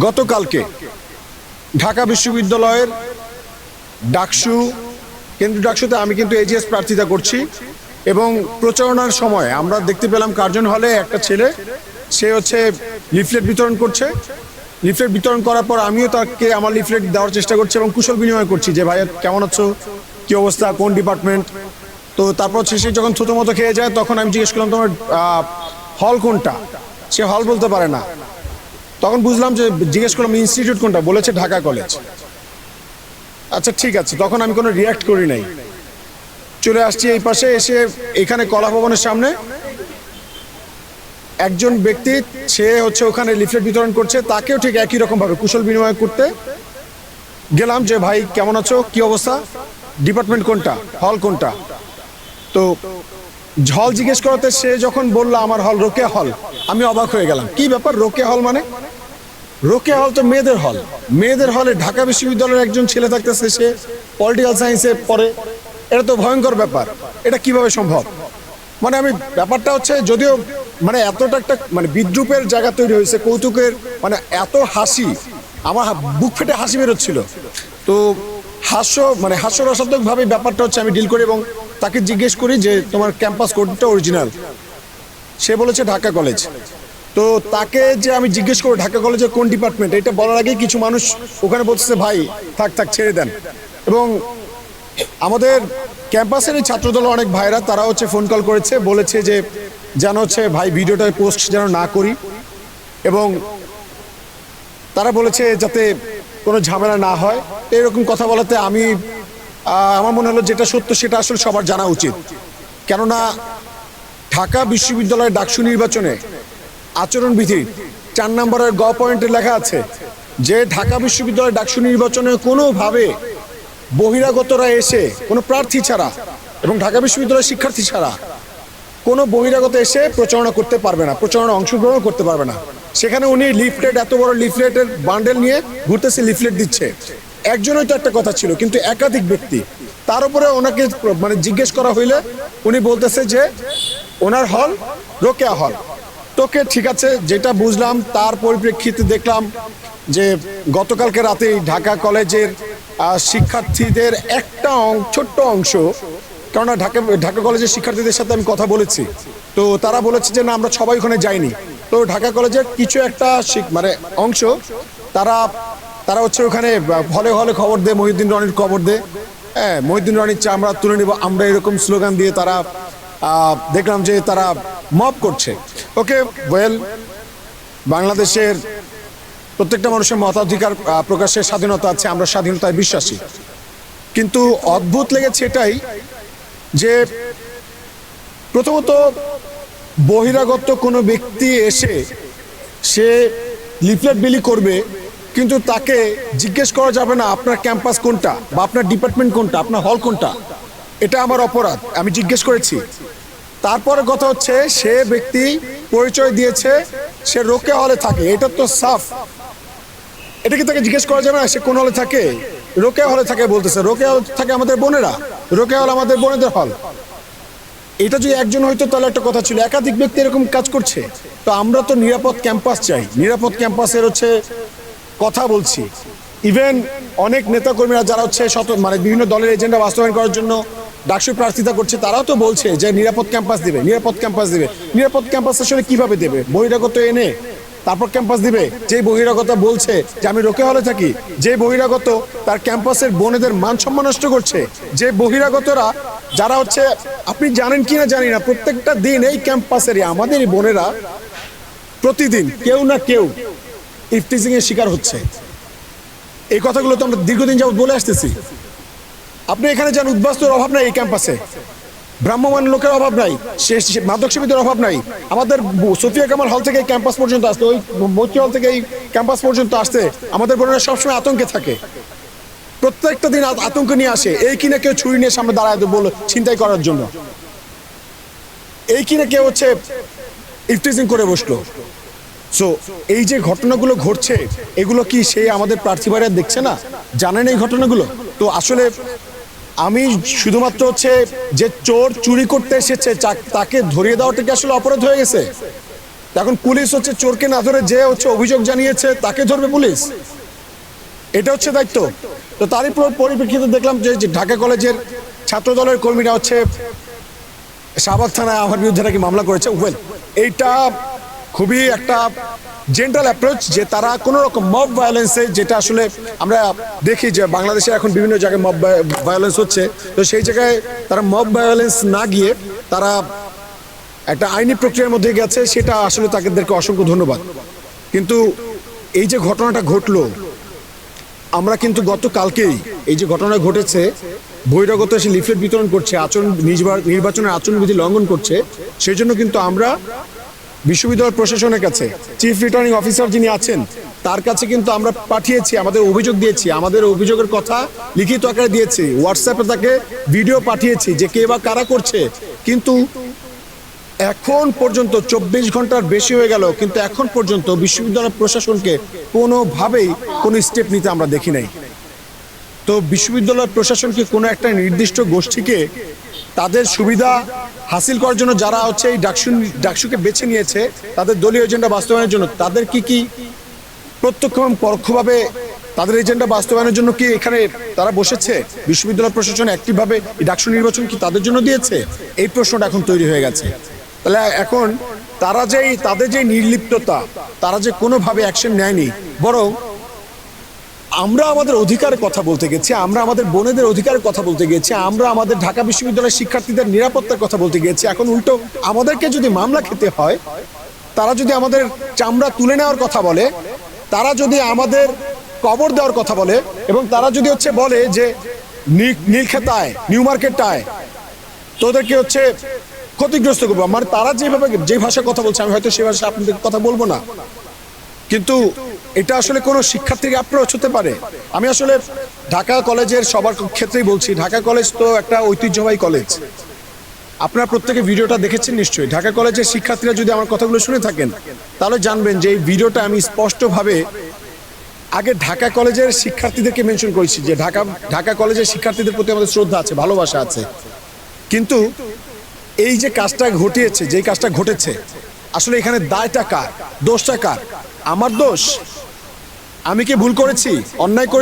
গতকালকে ঢাকা বিশ্ববিদ্যালয়ের ডাকসু, কেন্দ্রীয় ডাকসুতে আমি কিন্তু এজিএস প্রার্থিতা করছি এবং প্রচারণার সময় আমরা দেখতে পেলাম কার্জন হলে একটা ছেলে, সে হচ্ছে লিফলেট বিতরণ করছে। লিফলেট বিতরণ করার পর আমিও তাকে আমার লিফলেট দেওয়ার চেষ্টা করছি এবং কুশল বিনিময় করছি যে ভাই কেমন আছো? কি অবস্থা? কোন ডিপার্টমেন্ট? তো তারপর শেষে যখন থুতো মতো খেয়ে যায়, তখন আমি জিজ্ঞেস করলাম, তোমার হল কোনটা? সে হল বলতে পারে না। তখন বুঝলাম যে জিজ্ঞেস করলাম ইনস্টিটিউট কোনটা? বলেছে ঢাকা কলেজ আচ্ছা ঠিক আছে। তখন আমি কোনো রিয়াক্ট করি নাই। চলে আসছি এই পাশে, এসে এখানে কলা ভবনের সামনে। একজন ব্যক্তি, সে হচ্ছে ওখানে লিফলেট বিতরণ করছে। তাকেও ঠিক একই রকম ভাবে কুশল বিনিময় করতে গেলাম যে, ভাই, কেমন আছো? কি অবস্থা? ডিপার্টমেন্ট কোনটা? হল কোনটা? তো হল জিজ্ঞেস করাতে সে যখন বলল, আমার হল রোকে হল, আমি অবাক হয়ে গেলাম। কি ব্যাপার? রোকে হল মানে? রোকে হল তো মেয়েদের হল। মেয়েদের হলে ঢাকা বিশ্ববিদ্যালয়ের একজন ছেলে থাকতেছে, সে পলিটিক্যাল সায়েন্সে পড়ে। এটা তো ভয়ঙ্কর ব্যাপার। এটা কীভাবে সম্ভব? মানে আমি, ব্যাপারটা হচ্ছে যদিও মানে এতটা একটা মানে বিদ্রুপের জায়গা তৈরি হয়েছে, কৌতুকের মানে এত হাসি, আমার বুক ফেটে হাসি বেরোচ্ছিল। তো হাস্য মানে হাস্যরসাত্মকভাবে ব্যাপারটা হচ্ছে আমি ডিল করি এবং তাকে জিজ্ঞেস করি যে, তোমার ক্যাম্পাস কোডটা অরিজিনাল সে বলেছে, ঢাকা কলেজ তো তাকে যে আমি জিজ্ঞেস করব ঢাকা কলেজের কোন ডিপার্টমেন্ট এটা বলার আগেই কিছু মানুষ ওখানে বলতেছে, ভাই, থাক থাক, ছেড়ে দেন। এবং আমাদের ক্যাম্পাসের এই ছাত্রদল অনেক ভাইরা, তারা হচ্ছে ফোন কল করেছে, বলেছে যে, যেন হচ্ছে ভাই, ভিডিওটা পোস্ট যেন না করি। এবং তারা বলেছে যাতে কোনো ঝামেলা না হয়। এরকম কথা বলাতে আমি আমার মনে হলো যেটা সত্য, সেটা আসলে সবার জানা উচিত। কেননা ঢাকা বিশ্ববিদ্যালয়ের ডাকসু নির্বাচনে আচরণবিধি। চার নম্বরের গ পয়েন্টে লেখা আছে, যে ঢাকা বিশ্ববিদ্যালয়ের ডাকসু নির্বাচনে কোনোভাবে বহিরাগতরা এসে কোনো প্রার্থী ছাড়া এবং ঢাকা বিশ্ববিদ্যালয়ের শিক্ষার্থী ছাড়া কোনো বহিরাগত এসে প্রচারণা করতে পারবে না প্রচারণা অংশগ্রহণ করতে পারবে না। সেখানে উনি লিফলেট, এত বড় লিফলেটের বান্ডেল নিয়ে ঘুরতেছে, লিফলেট দিচ্ছে। একজনই তো একটা কথা ছিল, কিন্তু একাধিক ব্যক্তি। তার উপরে ওনাকে মানে জিজ্ঞেস করা হইলে উনি বলতেছে যে, ওনার হল রোকেয়া হল। তোকে ঠিক আছে, যেটা বুঝলাম, তার পরিপ্রেক্ষিতে দেখলাম যে গতকালকে রাতেই ঢাকা কলেজের শিক্ষার্থীদের একটা ছোট্ট অংশ, কেননা ঢাকা ঢাকা কলেজের শিক্ষার্থীদের সাথে আমি কথা বলেছি, তো তারা বলেছে যে না, আমরা সবাই ওখানে যাইনি। তো ঢাকা কলেজের কিছু একটা মানে অংশ, তারা তারা হচ্ছে ওখানে হলে হলে খবর দে, মহিউদ্দিন রনির খবর দে। হ্যাঁ মহিউদ্দিন রনির চা আমরা তুলে নিব, আমরা এরকম স্লোগান দিয়ে তারা দেখলাম যে তারা মব করছে। ওকে ওয়েল বাংলাদেশের প্রত্যেকটা মানুষের মতাধিকার প্রকাশের স্বাধীনতা আছে, আমরা স্বাধীনতায় বিশ্বাসী। কিন্তু অদ্ভুত লেগেছে এটাই যে প্রথমত বহিরাগত কোনো ব্যক্তি এসে সে লিফলেট বিলি করবে, কিন্তু তাকে জিজ্ঞেস করা যাবে না, আপনার ক্যাম্পাস কোনটা বা আপনার ডিপার্টমেন্ট কোনটা, আপনার হল কোনটা। এটা আমার অপরাধ, আমি জিজ্ঞেস করেছি। তারপরে কথা হচ্ছে, সে ব্যক্তি পরিচয় দিয়েছে, সে রোকে হলে থাকে, এটা তো সাফ। এটা কি তাকে জিজ্ঞেস করা যাবে না সে কোন হলে থাকে? রোকে হলে থাকে বলতেছে রোকে হল থাকে আমাদের বোনেরা রোকে হল আমাদের বোনেদের হল। এটা যদি একজন হয়তো তাহলে একটা কথা ছিল, একাধিক ব্যক্তি এরকম কাজ করছে। তো আমরা তো নিরাপদ ক্যাম্পাস চাই, নিরাপদ ক্যাম্পাসের হচ্ছে কথা বলছি। ইভেন অনেক নেতাকর্মীরা যারা হচ্ছে শত মানে বিভিন্ন দলের এজেন্ডা বাস্তবায়ন করার জন্য ডাকসু প্রার্থিতা করছে, তারাও তো বলছে যে নিরাপদ ক্যাম্পাস দিবে, নিরাপদ ক্যাম্পাস দিবে। নিরাপদ ক্যাম্পাস আসলে কীভাবে দেবে? বহিরাগত এনে, তারপর ক্যাম্পাস দিবে। যে বহিরাগত বলছে যে আমি রোকে হলে থাকি যে বহিরাগত তার ক্যাম্পাসের বোনেদের মান সম্মান নষ্ট করছে, যে বহিরাগতরা, যারা হচ্ছে, আপনি জানেন কিনা জানি না, প্রত্যেকটা দিন এই ক্যাম্পাসেরই আমাদের বোনেরা প্রতিদিন কেউ না কেউ এর শিকার হচ্ছে। এই কথাগুলো তো আমরা দীর্ঘদিন যাবত বলে আসতেছি। আপনি এখানে যান, উদ্বাস্তুর অভাব নাই এই ক্যাম্পাসে। ব্রাহ্মমান লোকের অভাব নাই মাদক সেবীদের অভাব নাই। আমাদের সোফিয়া কামাল হল থেকে ক্যাম্পাস পর্যন্ত আসতে, ওই মৈত্রী হল থেকে এই ক্যাম্পাস পর্যন্ত আসতে আমাদের বোনেরা সবসময় আতঙ্কে থাকে। প্রত্যেকটা দিন আতঙ্ক নিয়ে আসে, এই কিনা কেউ ছুরি নিয়ে সামনে দাঁড়ায় বল ছিনতাই করার জন্য। এই কিনা কেউ হচ্ছে ইফটিজিং করে বসল। সো এই যে ঘটনাগুলো ঘটছে, এগুলো কি সেই আমাদের প্রার্থী দেখছে না? জানেন এই ঘটনাগুলো? তো আসলে আমি শুধুমাত্র হচ্ছে যে চোর চুরি করতে এসেছে তাকে ধরিয়ে দেওয়াটা কি আসলে অপরাধ হয়ে গেছে? এখন পুলিশ হচ্ছে চোরকে না ধরে যে হচ্ছে অভিযোগ জানিয়েছে, তাকে ধরবে পুলিশ? এটা হচ্ছে দায়িত্ব। তো তারই পর- পরিপ্রেক্ষিতে দেখলাম যে ঢাকা কলেজের ছাত্র দলের কর্মীরা হচ্ছে শাহবাগ থানায় আমার বিরুদ্ধে নাকি মামলা করেছে। ওয়েল এইটা খুবই একটা জেন্টাল অ্যাপ্রোচ যে তারা কোনো রকম মব ভায়োলেন্সে যেটা আসলে আমরা দেখি যে বাংলাদেশে এখন বিভিন্ন জায়গায় মব ভায়োলেন্স হচ্ছে, তো সেই জায়গায় তারা মব ভায়োলেন্স না গিয়ে তারা একটা আইনি প্রক্রিয়ার মধ্যে গেছে, সেটা আসলে তাদেরকে অসংখ্য ধন্যবাদ। কিন্তু এই যে ঘটনাটা ঘটলো, আমরা কিন্তু গতকালকেই এই যে ঘটনা ঘটেছে, বহিরাগত এসে লিফলেট বিতরণ করছে, আচরণ, নির্বা- নির্বাচনের আচরণবিধি লঙ্ঘন করছে সেই জন্য কিন্তু আমরা বিশ্ববিদ্যালয় প্রশাসনের কাছে চিফ রিটার্নিং অফিসার যিনি আছেন, তার কাছে কিন্তু আমরা পাঠিয়েছি, আমাদের অভিযোগ দিয়েছি, আমাদের অভিযোগের কথা লিখিত আকারে দিয়েছি হোয়াটসঅ্যাপে তাকে ভিডিও পাঠিয়েছি যে কে বা কারা করছে। কিন্তু এখন পর্যন্ত চব্বিশ ঘণ্টার বেশি হয়ে গেল, কিন্তু এখন পর্যন্ত বিশ্ববিদ্যালয় প্রশাসনকে কোনোভাবেই কোনো স্টেপ নিতে আমরা দেখি নাই। তো বিশ্ববিদ্যালয় প্রশাসন কি কোনো একটা নির্দিষ্ট গোষ্ঠীকে তাদের সুবিধা হাসিল করার জন্য যারা হচ্ছে এই ডাকসু ডাকসুকে বেছে নিয়েছে, তাদের দলীয় এজেন্ডা বাস্তবায়নের জন্য, তাদের কি কি প্রত্যক্ষ এবং পরোক্ষভাবে তাদের এজেন্ডা বাস্তবায়নের জন্য কি এখানে তারা বসেছে? বিশ্ববিদ্যালয় প্রশাসন অ্যাক্টিভভাবে এই ডাকসু নির্বাচন কি তাদের জন্য দিয়েছে? এই প্রশ্নটা এখন তৈরি হয়ে গেছে। তাহলে এখন তারা যেই, তাদের যে নির্লিপ্ততা, তারা যে কোনোভাবে অ্যাকশন নেয়নি, বরং আমরা আমাদের অধিকারের কথা বলতে গেছি, আমরা আমাদের বোনেদের অধিকারের কথা বলতে গেছি, আমরা আমাদের ঢাকা বিশ্ববিদ্যালয়ের শিক্ষার্থীদের নিরাপত্তার কথা বলতে গেছি। এখন উল্টো, আমাদেরকে যদি মামলা খেতে হয়, তারা যদি আমাদের চামড়া তুলে নেওয়ার কথা বলে, তারা যদি আমাদের কবর দেওয়ার কথা বলে, এবং তারা যদি হচ্ছে বলে যে, নীল- নীলক্ষেতায়, নিউ মার্কেটটায়, তোদেরকে হচ্ছে ক্ষতিগ্রস্ত করব। মানে তারা যেভাবে, যে ভাষায় কথা বলছে, আমি হয়তো সে ভাষায় আপনাদের কথা বলব না। কিন্তু এটা আসলে কোনো শিক্ষার্থীর অ্যাপ্রোচ হতে পারে? আমি আসলে ঢাকা কলেজের সবার ক্ষেত্রেই বলছি, ঢাকা কলেজ তো একটা ঐতিহ্যবাহী কলেজ। আপনারা প্রত্যেকে ভিডিওটা দেখেছেন নিশ্চয়ই। ঢাকা কলেজের শিক্ষার্থীরা যদি আমার কথাগুলো শুনে থাকেন, তাহলে জানবেন যে এই ভিডিওটা আমি স্পষ্টভাবে আগে ঢাকা কলেজের শিক্ষার্থীদেরকে মেনশন করেছি যে ঢাকা ঢাকা কলেজের শিক্ষার্থীদের প্রতি আমাদের শ্রদ্ধা আছে, ভালোবাসা আছে। কিন্তু এই যে কাজটা ঘটিয়েছে, যেই কাজটা ঘটেছে, আসলে এখানে দায়টা কার? দোষটা কার? আমার দোষ? আমি কি ভুল করেছি? অন্যায় করেছি?